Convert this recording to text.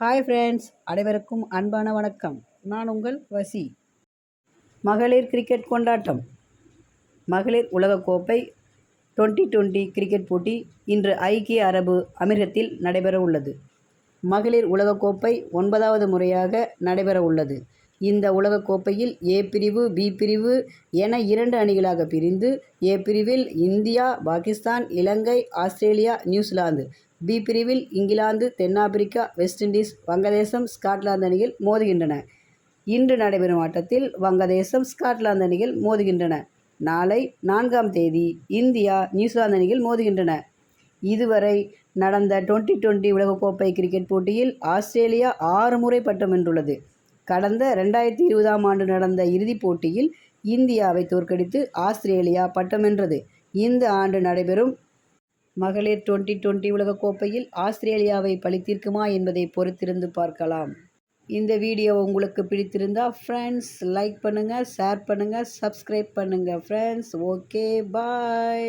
Hi friends அனைவருக்கும் அன்பான வணக்கம். நான் உங்கள் வசி. மகளிர் கிரிக்கெட் கொண்டாட்டம். மகளிர் உலகக்கோப்பை டுவெண்ட்டி டுவெண்ட்டி கிரிக்கெட் போட்டி இன்று ஐக்கிய அரபு அமீரகத்தில் நடைபெற உள்ளது மகளிர் உலகக்கோப்பை ஒன்பதாவது முறையாக நடைபெற உள்ளது இந்த உலகக்கோப்பையில் ஏ பிரிவு பி பிரிவு என இரண்டு அணிகளாக பிரிந்து ஏ பிரிவில் India Pakistan Ilangai Australia New Zealand B பிரிவில் இங்கிலாந்து தென்னாப்பிரிக்கா வெஸ்ட் இண்டீஸ் வங்கதேசம் ஸ்காட்லாந்து அணிகள் மோதுகின்றன. இன்று நடைபெறும் ஆட்டத்தில் வங்கதேசம் ஸ்காட்லாந்து அணிகள் மோதுகின்றன. நாளை நான்காம் தேதி இந்தியா நியூசிலாந்து அணிகள் மோதுகின்றன. இதுவரை நடந்த டுவெண்ட்டி டுவெண்ட்டி உலகக்கோப்பை கிரிக்கெட் போட்டியில் ஆஸ்திரேலியா ஆறு முறை பட்டம் வென்றுள்ளது. கடந்த ரெண்டாயிரத்தி இருபதாம் ஆண்டு நடந்த இறுதிப் போட்டியில் இந்தியாவை தோற்கடித்து ஆஸ்திரேலியா பட்டம் வென்றது. இந்த ஆண்டு நடைபெறும் மகளிர் டுவெண்ட்டி டுவெண்ட்டி உலகக்கோப்பையில் ஆஸ்திரேலியாவை பழித்தீர்க்குமா என்பதை பொறுத்திருந்து பார்க்கலாம். இந்த வீடியோ உங்களுக்கு பிடித்திருந்தால் ஃப்ரெண்ட்ஸ் லைக் பண்ணுங்கள் ஷேர் பண்ணுங்கள் சப்ஸ்கிரைப் பண்ணுங்கள் ஃப்ரெண்ட்ஸ் ஓகே பாய்